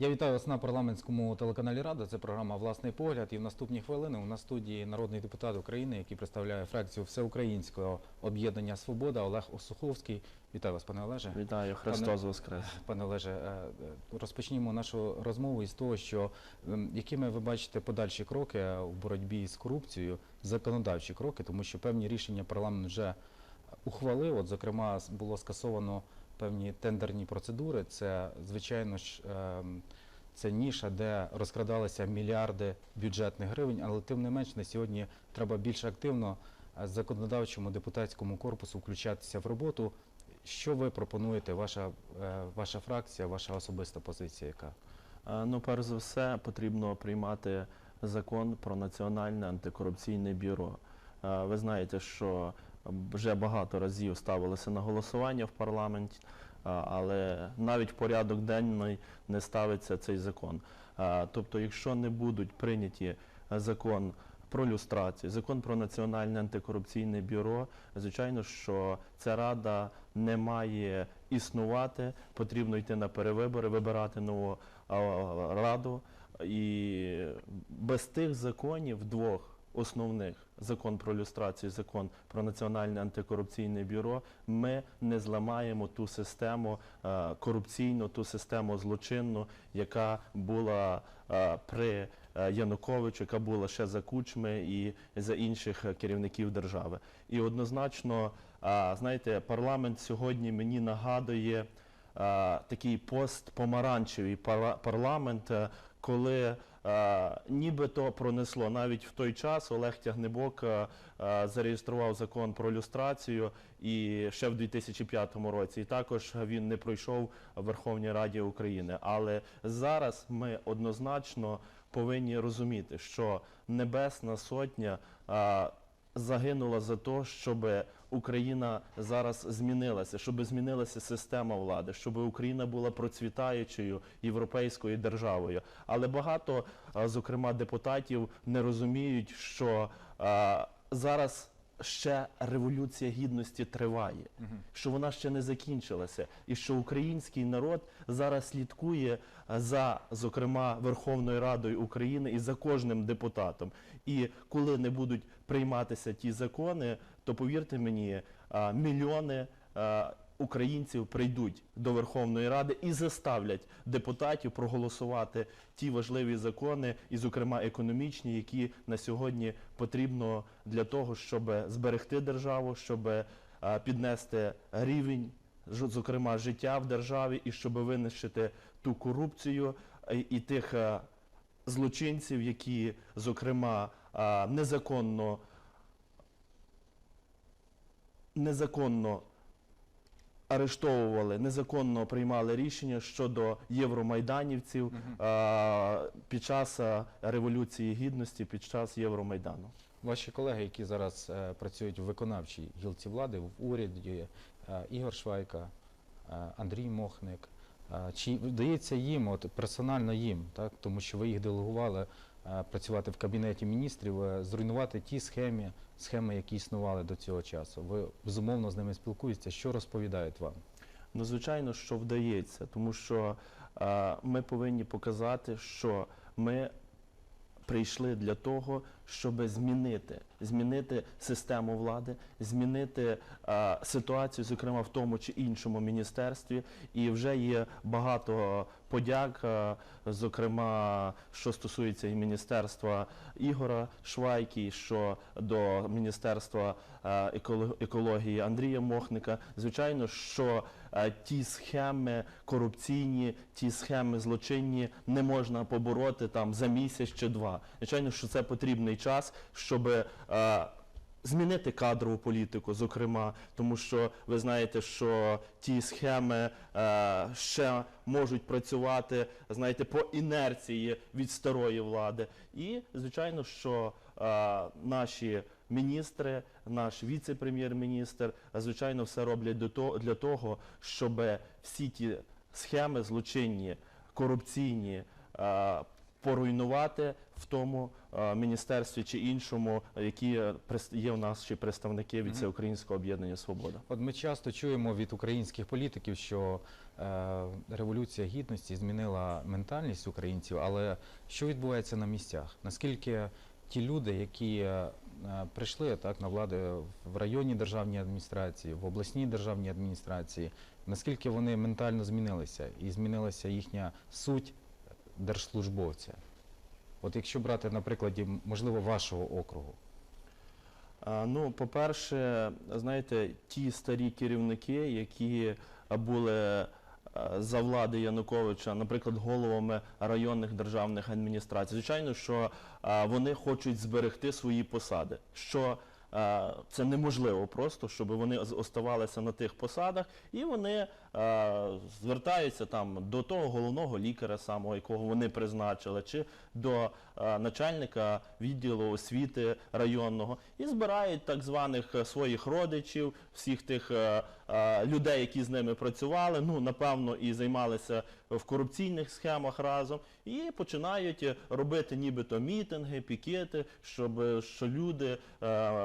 Я вітаю вас на парламентському телеканалі Рада. Це програма Власний погляд. І в наступні хвилини у нас студії народний депутат України, який представляє фракцію Всеукраїнського об'єднання Свобода Олег Осуховський. Вітаю вас, пане Олеже. Вітаю, Христос Воскрес. Пане Олеже, е, розпочнімо нашу розмову із того, що ем, якими ви бачите подальші кроки в боротьбі з корупцією, законодавчі кроки, тому що певні рішення парламент вже ухвалив. От, зокрема, було скасовано певні тендерні процедури. Це, звичайно ж, ем, це ніша, де розкрадалися мільярди бюджетних гривень, але тим не менш на сьогодні треба більш активно е, законодавчому депутатському корпусу включатися в роботу. Що ви пропонуєте, ваша, е, ваша фракція, ваша особиста позиція, яка? Е, Ну, перш за все, потрібно приймати закон про національне антикорупційне бюро. Е, Ви знаєте, що вже багато разів ставилося на голосування в парламенті, е, але навіть в порядок денний не ставиться цей закон. Е, Тобто, якщо не будуть прийняті е, закон про люстрацію, закон про національне антикорупційне бюро, звичайно, що ця рада не має існувати, потрібно йти на перевибори, вибирати нову раду. І без тих законів двох основних закон про люстрацію, закон про національне антикорупційне бюро, ми не зламаємо ту систему е, корупційну, ту систему злочинну, яка була е, при е, Януковичу, яка була ще за кучми і за інших керівників держави. І однозначно, знаєте, парламент сьогодні мені нагадує такий постпомаранчевий парламент, коли нібито пронесло навіть в той час Олег Тягнебок е, е, зареєстрував закон про люстрацію і ще в 2005 році. І також він не пройшов в Верховній Раді України. Але зараз ми однозначно повинні розуміти, що Небесна Сотня. е, загинула за те, щоб Україна зараз змінилася, щоб змінилася система влади, щоб Україна була процвітаючою європейською державою. Але багато, зокрема, депутатів не розуміють, що а, зараз. Ще революція гідності триває, що вона ще не закінчилася, і що український народ зараз слідкує е, за, зокрема, Верховною Радою України і за кожним депутатом. І коли не будуть прийматися ті закони, то повірте мені, мільйони українців прийдуть до Верховної Ради і заставлять депутатів проголосувати ті важливі закони, і, зокрема, економічні, які на сьогодні потрібно для того, щоб зберегти державу, щоб піднести рівень зокрема життя в державі, і щоб винищити ту корупцію е, і тих е, злочинців, які, зокрема, незаконно незаконно арештовували, незаконно приймали рішення щодо євромайданівців а, під час а, Революції Гідності, під час Євромайдану. Ваші колеги, які зараз е, працюють в виконавчій гілці влади, в уряді, е, Ігор Швайка, е, Андрій Мохник. е, Чи вдається їм, от персонально їм, так, тому що ви їх делегували працювати в кабінеті міністрів, е, зруйнувати ті схеми, схеми, які існували до цього часу? Ви безумовно з ними спілкуєтеся. Що розповідають вам? Ну, звичайно, що вдається, тому що е, ми повинні показати, що ми прийшли для того, щоб змінити, змінити систему влади, змінити е, ситуацію, зокрема в тому чи іншому міністерстві. І вже є багато подяк, е, зокрема, що стосується і міністерства Ігора Швайки, що до міністерства е, екології Андрія Мохника. Звичайно, що е, ті схеми корупційні, ті схеми злочинні не можна побороти там за місяць чи два. Звичайно, що це потрібний час, щоб е, змінити кадрову політику, зокрема, тому що ви знаєте, що ті схеми е, ще можуть працювати, знаєте, по інерції від старої влади. І звичайно, що е, наші міністри, наш віце-прем'єр-міністр, звичайно, все роблять для того, щоб всі ті схеми злочинні, корупційні. Поруйнувати в тому е, міністерстві чи іншому, які е, є у нас ще представники від. Всеукраїнського об'єднання Свобода. От ми часто чуємо від українських політиків, що е, революція гідності змінила ментальність українців, але що відбувається на місцях? Наскільки ті люди, які е, прийшли так на владу в районній державній адміністрації, в обласній державній адміністрації, наскільки вони ментально змінилися і змінилася їхня суть держслужбовця? От якщо брати на прикладі, можливо, вашого округу. Ну, по-перше, знаєте, ті старі керівники, які були за влади Януковича, наприклад, головами районних державних адміністрацій, звичайно, що вони хочуть зберегти свої посади. Що це неможливо просто, щоб вони оставалися на тих посадах, і вони звертаються там до того головного лікаря, самого якого вони призначили, чи до начальника відділу освіти районного, і збирають так званих е, своїх родичів, всіх тих е, е, людей, які з ними працювали, ну напевно, і займалися в корупційних схемах разом, і починають робити нібито мітинги, пікети, щоб що люди,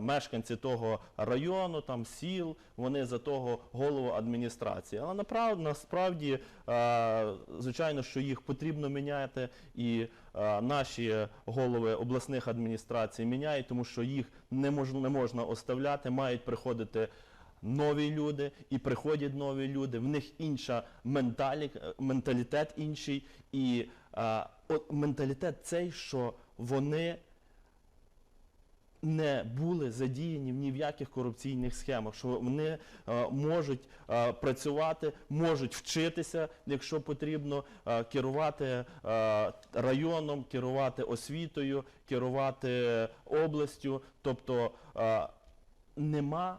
мешканці того району, там сіл, вони за того голову адміністрації. Але насправді, е, звичайно, що їх потрібно міняти, і е, наші голови обласних адміністрацій міняють, тому що їх не можна, не можна оставляти, мають приходити. Нові люди і приходять нові люди, в них інша менталі, менталітет інший, і е, от менталітет цей, що вони не були задіяні ні в яких корупційних схемах, що вони е, можуть е, працювати, можуть вчитися, якщо потрібно, е, керувати районом, керувати освітою, керувати областю. Тобто е, нема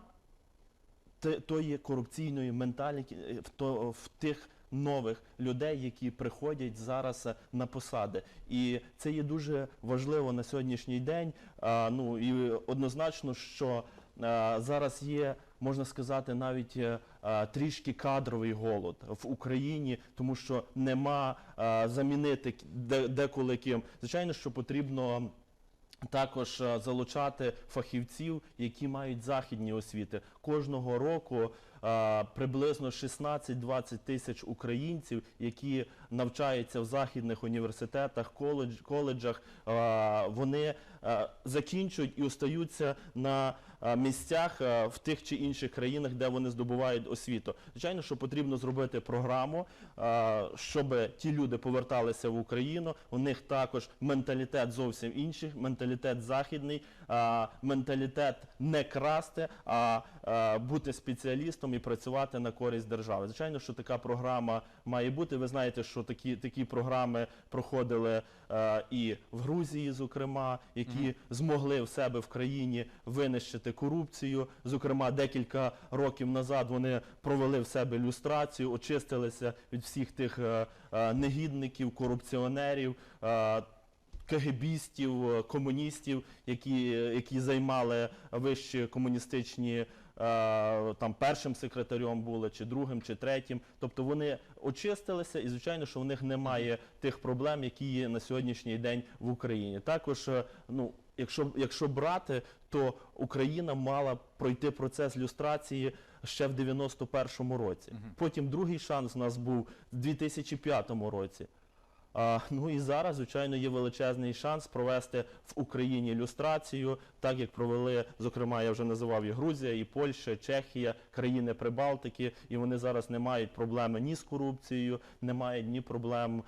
тої корупційної менталіки е, в, то, в тих нових людей, які приходять зараз е, на посади. І це є дуже важливо на сьогоднішній день. Ну і однозначно, що зараз є. Можна сказати, навіть е, трішки кадровий голод в Україні, тому що нема замінити деколи ким. Звичайно, що потрібно також е, залучати фахівців, які мають західні освіти. Кожного року е, приблизно 16-20 тисяч українців, які навчаються в західних університетах, коледж, коледжах, е, вони е, закінчують і остаються на е, місцях е, в тих чи інших країнах, де вони здобувають освіту. Звичайно, що потрібно зробити програму, е, щоб ті люди поверталися в Україну. У них також менталітет зовсім інший, менталітет західний, менталітет не красти, а е, бути спеціалістом і працювати на користь держави. Звичайно, що така програма має бути. Ви знаєте, що такі, такі програми проходили е, і в Грузії, зокрема, які змогли в себе в країні винищити корупцію. Зокрема, декілька років назад вони провели в себе люстрацію, очистилися від всіх тих е, е, негідників, корупціонерів. Е, КГБістів, е, комуністів, які, які займали вищі комуністичні е, там першим секретарем були, чи другим, чи третім. Тобто вони очистилися, і звичайно, що в них немає тих проблем, які є на сьогоднішній день в Україні. Також, е, ну. Якщо, якщо брати, то Україна мала пройти процес люстрації ще в 91-му році. Потім другий шанс у нас був в 2005 році. Ну і зараз, звичайно, є величезний шанс провести в Україні люстрацію, так як провели, зокрема, я вже називав і Грузія, і Польща, Чехія, країни Прибалтики, і вони зараз не мають проблеми ні з корупцією, не мають ні проблем е,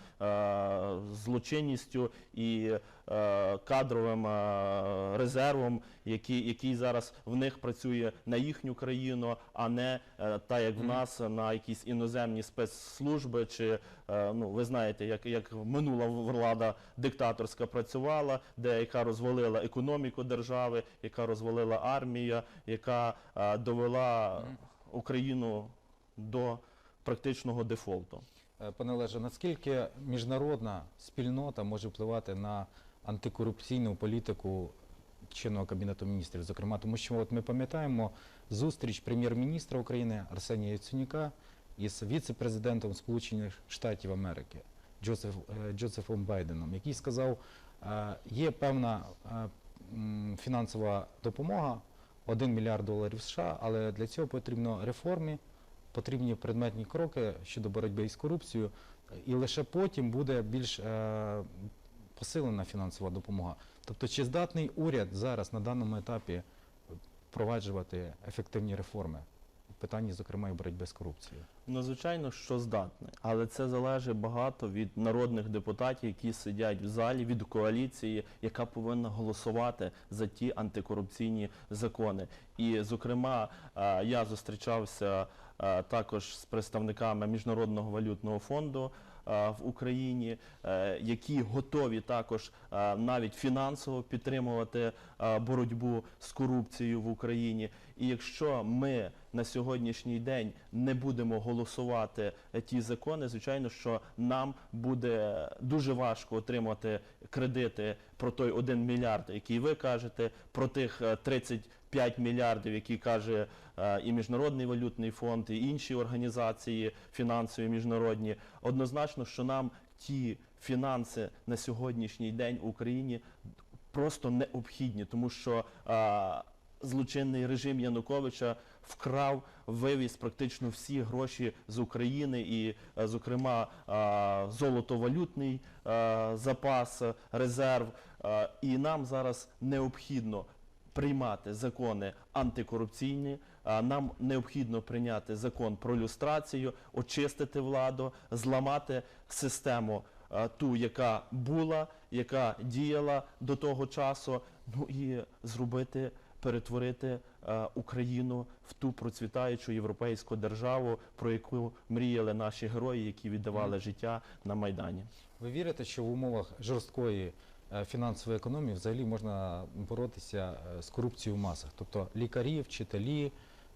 з злочинністю і е, кадровим е, резервом, який, який зараз в них працює на їхню країну, а не е, та як в нас на якісь іноземні спецслужби чи Е, ну, ви знаєте, як, як минула влада диктаторська працювала, де яка розвалила економіку держави, яка розвалила армія, яка е, довела Україну до практичного дефолту. Е, Пане Олеже, наскільки міжнародна спільнота може впливати на антикорупційну політику чинного кабінету міністрів? Зокрема, тому що от ми пам'ятаємо зустріч прем'єр-міністра України Арсенія Яценюка із віце-президентом Сполучених Штатів Америки. Джозеф, е, Джозефом Байденом, який сказав, е, є певна е, фінансова допомога 1 мільярд доларів США, але для цього потрібно реформи, потрібні предметні кроки щодо боротьби із корупцією, і лише потім буде більш посилена фінансова допомога. Тобто, чи здатний уряд зараз на даному етапі впроваджувати ефективні реформи питанні, зокрема, і боротьби з корупцією? Ну, звичайно, що здатний, але це залежить багато від народних депутатів, які сидять в залі, від коаліції, яка повинна голосувати за ті антикорупційні закони. І, зокрема, е, я зустрічався е, також з представниками Міжнародного валютного фонду. е, В Україні, які готові також навіть фінансово підтримувати боротьбу з корупцією в Україні. І якщо ми на сьогоднішній день не будемо голосувати ті закони, звичайно, що нам буде дуже важко отримати кредити про той 1 мільярд, який ви кажете, про тих е, 35 мільярдів, які каже е, і Міжнародний валютний фонд, і інші організації фінансові міжнародні. Однозначно, що нам ті фінанси на сьогоднішній день в Україні просто необхідні, тому що е, злочинний режим Януковича вкрав, вивіз практично всі гроші з України, і, е, зокрема, е, золотовалютний е, запас, резерв. І нам зараз необхідно приймати закони антикорупційні. Нам необхідно прийняти закон про люстрацію, очистити владу, зламати систему ту, яка була, яка діяла до того часу. Ну і зробити, перетворити а, Україну в ту процвітаючу європейську державу, про яку мріяли наші герої, які віддавали життя на майдані. Ви вірите, що в умовах жорсткої е, фінансової економії взагалі можна боротися е, з корупцією в масах? Тобто лікарі, вчителі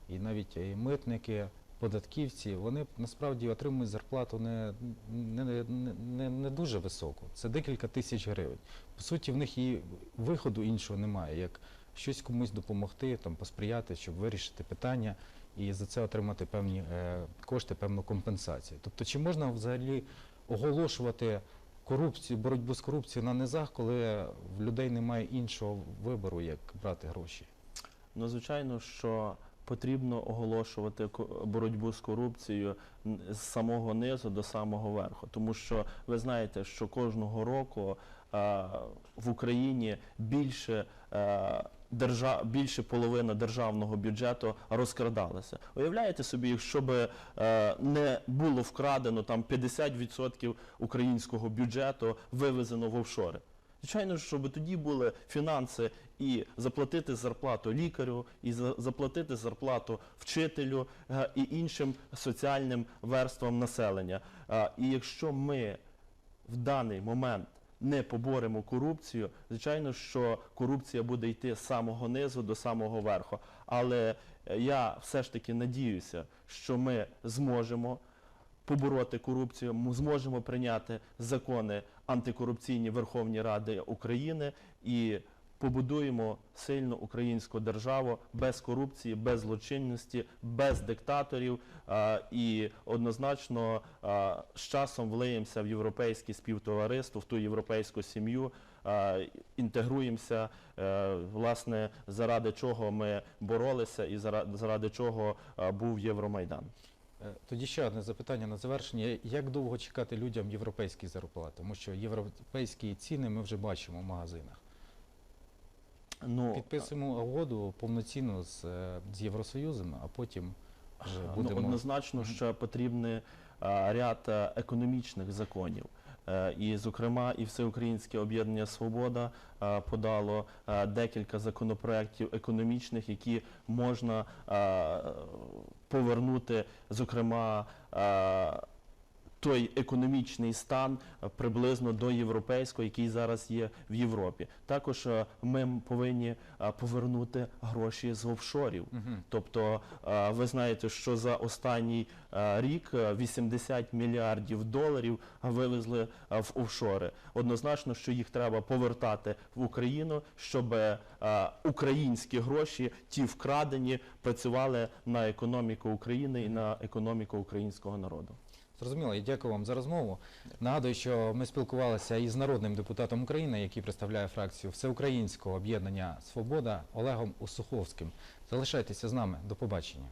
і навіть і митники, податківці, вони насправді отримують зарплату не, не, не, не, не дуже високу. Це декілька тисяч гривень. По суті, в них і виходу іншого немає, як щось комусь допомогти, там, посприяти, щоб вирішити питання і за це отримати певні е, кошти, певну компенсацію. Тобто, чи можна взагалі оголошувати корупцію, боротьбу з корупцією на низах, коли в людей немає іншого вибору, як брати гроші? Ну, звичайно, що потрібно оголошувати боротьбу з корупцією з самого низу до самого верху. Тому що ви знаєте, що кожного року е, в Україні більше. Е, Держа... більше половина державного бюджету розкрадалася. Уявляєте собі, якщо б е, не було вкрадено там 50% українського бюджету вивезено в офшори. Звичайно, щоб тоді були фінанси і заплатити зарплату лікарю, і за- заплатити зарплату вчителю е, і іншим соціальним верствам населення. Е, І якщо ми в даний момент не поборемо корупцію, звичайно, що корупція буде йти з самого низу до самого верху. Але е, я все ж таки надіюся, що ми зможемо побороти корупцію, ми зможемо прийняти закони антикорупційні Верховні Ради України і побудуємо сильну українську державу без корупції, без злочинності, без диктаторів і однозначно з часом влиємося в європейське співтовариство, в ту європейську сім'ю. Інтегруємося, е, власне, заради чого ми боролися і заради, чого був Євромайдан. Е, Тоді ще одне запитання на завершення. Як довго чекати людям європейські зарплати? Тому що європейські ціни ми вже бачимо в магазинах. Ну, Підписуємо угоду повноцінно з, е, з Євросоюзом, а потім вже Ну, будемо. однозначно, що потрібний ряд економічних законів. Е, І, зокрема, і Всеукраїнське об'єднання Свобода подало декілька законопроєктів економічних, які можна повернути, зокрема, той економічний стан приблизно до європейського, який зараз є в Європі. Також ми повинні повернути гроші з офшорів. Тобто е, ви знаєте, що за останній е, рік е, 80 мільярдів доларів вивезли е, в офшори. Однозначно, що їх треба повертати в Україну, щоб е, українські гроші, ті вкрадені, працювали на економіку України і на економіку українського народу. Зрозуміло, я дякую вам за розмову. Нагадую, що ми спілкувалися із народним депутатом України, який представляє фракцію Всеукраїнського об'єднання Свобода Олегом Усуховським. Залишайтеся з нами. До побачення.